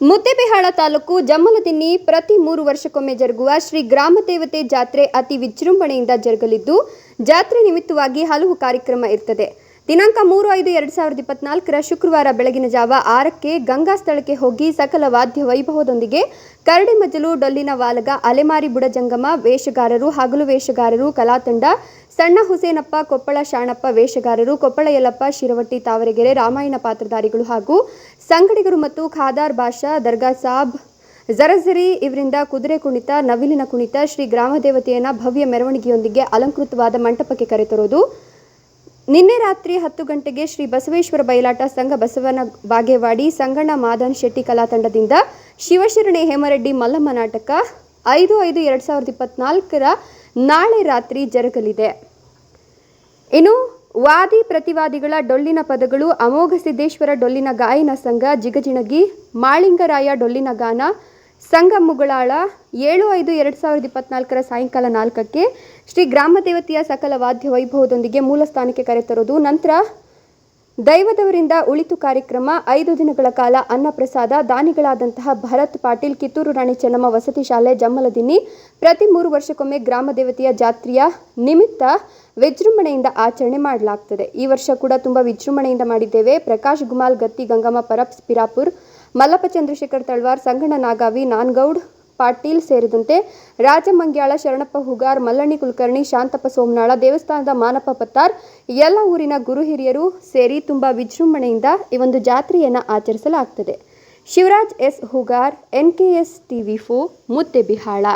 ಮುದ್ದೇಬಿಹಾಳ ತಾಲೂಕು ಜಮ್ಮಲದಿನ್ನಿ ಪ್ರತಿ ಮೂರು ವರ್ಷಕ್ಕೊಮ್ಮೆ ಜರುಗುವ ಶ್ರೀ ಗ್ರಾಮ ದೇವತೆ ಜಾತ್ರೆ ಅತಿ ವಿಜೃಂಭಣೆಯಿಂದ ಜರುಗಲಿದ್ದು, ಜಾತ್ರೆ ನಿಮಿತ್ತವಾಗಿ ಹಲವು ಕಾರ್ಯಕ್ರಮ ಇರ್ತದೆ. ದಿನಾಂಕ ಮೂರು ಐದು ಎರಡು ಸಾವಿರದ ಇಪ್ಪತ್ನಾಲ್ಕರ ಶುಕ್ರವಾರ ಬೆಳಗಿನ ಜಾವ ಆರಕ್ಕೆ ಗಂಗಾ ಸ್ಥಳಕ್ಕೆ ಹೋಗಿ ಸಕಲ ವಾದ್ಯ ವೈಭವದೊಂದಿಗೆ ಕರಡಿ ಮಜಲು ಡೊಲ್ಲಿನ ವಾಲಗ, ಅಲೆಮಾರಿ ಬುಡಜಂಗಮ ವೇಷಗಾರರು ಹಗಲು ವೇಷಗಾರರು ಕಲಾತಂಡ ಸಣ್ಣ ಹುಸೇನಪ್ಪ, ಕೊಪ್ಪಳ ಶಾಣಪ್ಪ ವೇಷಗಾರರು, ಕೊಪ್ಪಳ ಯಲ್ಲಪ್ಪ, ಶಿರವಟ್ಟಿ, ತಾವರೆಗೆರೆ, ರಾಮಾಯಣ ಪಾತ್ರಧಾರಿಗಳು ಹಾಗೂ ಸಂಗಡಿಗರು ಮತ್ತು ಖಾದಾರ್ ಬಾಷಾ, ದರ್ಗಾ ಸಾಬ್, ಜರಜರಿ ಇವರಿಂದ ಕುದುರೆ ಕುಣಿತ, ನವಿಲಿನ ಕುಣಿತ, ಶ್ರೀ ಗ್ರಾಮ ದೇವತೆಯನ್ನ ಭವ್ಯ ಮೆರವಣಿಗೆಯೊಂದಿಗೆ ಅಲಂಕೃತವಾದ ಮಂಟಪಕ್ಕೆ ಕರೆತರುವುದು ನಿನ್ನೆ ರಾತ್ರಿ ಹತ್ತು ಗಂಟೆಗೆ ಶ್ರೀ ಬಸವೇಶ್ವರ ಬಯಲಾಟ ಸಂಘ ಬಸವನ ಬಾಗೇವಾಡಿ ಸಂಗಣ್ಣ ಮಾದನ್ ಶೆಟ್ಟಿ ಕಲಾ ತಂಡದಿಂದ ಶಿವಶರಣೆ ಹೇಮರೆಡ್ಡಿ ಮಲ್ಲಮ್ಮ ನಾಟಕ ಐದು ಐದು ಎರಡ್ ಸಾವಿರದ ಇಪ್ಪತ್ನಾಲ್ಕರ ನಾಳೆ ರಾತ್ರಿ ಜರುಗಲಿದೆ. ಇನ್ನು ವಾದಿ ಪ್ರತಿವಾದಿಗಳ ಡೊಳ್ಳಿನ ಪದಗಳು ಅಮೋಘ ಸಿದ್ದೇಶ್ವರ ಡೊಳ್ಳಿನ ಗಾಯನ ಸಂಘ ಜಿಗಜಿಣಗಿ ಮಾಳಿಂಗರಾಯ ಡೊಳ್ಳಿನ ಗಾನ ಸಂಘ ಮುಗಳಾಳ ಏಳು ಐದು ಎರಡು ಸಾವಿರದ ಇಪ್ಪತ್ನಾಲ್ಕರ ಸಾಯಂಕಾಲ ನಾಲ್ಕಕ್ಕೆ ಶ್ರೀ ಗ್ರಾಮ ದೇವತೆಯ ಸಕಲ ವಾದ್ಯ ವೈಭವದೊಂದಿಗೆ ಮೂಲ ಸ್ಥಾನಕ್ಕೆ ಕರೆತರುವುದು ನಂತರ ದೈವದವರಿಂದ ಉಳಿತು ಕಾರ್ಯಕ್ರಮ, ಐದು ದಿನಗಳ ಕಾಲ ಅನ್ನಪ್ರಸಾದ, ದಾನಿಗಳಾದಂತಹ ಭರತ್ ಪಾಟೀಲ್, ಕಿತ್ತೂರು ರಾಣಿ ಚೆನ್ನಮ್ಮ ವಸತಿ ಶಾಲೆ ಜಮ್ಮಲದಿನ್ನಿ ಪ್ರತಿ ಮೂರು ವರ್ಷಕ್ಕೊಮ್ಮೆ ಗ್ರಾಮ ದೇವತೆಯ ಜಾತ್ರೆಯ ನಿಮಿತ್ತ ವಿಜೃಂಭಣೆಯಿಂದ ಆಚರಣೆ ಮಾಡಲಾಗ್ತದೆ. ಈ ವರ್ಷ ಕೂಡ ತುಂಬ ವಿಜೃಂಭಣೆಯಿಂದ ಮಾಡಿದ್ದೇವೆ. ಪ್ರಕಾಶ್ ಗುಮಾಲ್, ಗತ್ತಿ ಗಂಗಮ್ಮ ಪರಪ್ಸ್ ಪಿರಾಪುರ್ ಮಲ್ಲಪ್ಪ ಚಂದ್ರಶೇಖರ್ ತಳ್ವಾರ್, ಸಂಗಣ್ಣ ನಾಗಾವಿ, ನಾನ್ಗೌಡ್ ಪಾಟೀಲ್ ಸೇರಿದಂತೆ ರಾಜಮಂಗ್ಯಾಳ ಶರಣಪ್ಪ ಹುಗಾರ್, ಮಲ್ಲಣ್ಣಿ ಕುಲಕರ್ಣಿ, ಶಾಂತಪ್ಪ ಸೋಮನಾಳ, ದೇವಸ್ಥಾನದ ಮಾನಪ್ಪ ಪತ್ತಾರ್, ಎಲ್ಲ ಊರಿನ ಗುರು ಹಿರಿಯರು ಸೇರಿ ತುಂಬ ವಿಜೃಂಭಣೆಯಿಂದ ಈ ಒಂದು ಜಾತ್ರೆಯನ್ನು ಆಚರಿಸಲಾಗ್ತದೆ. Shivaraj S. Hugar, N K S TV ಫೋ ಮುದ್ದೆಬಿಹಾಳ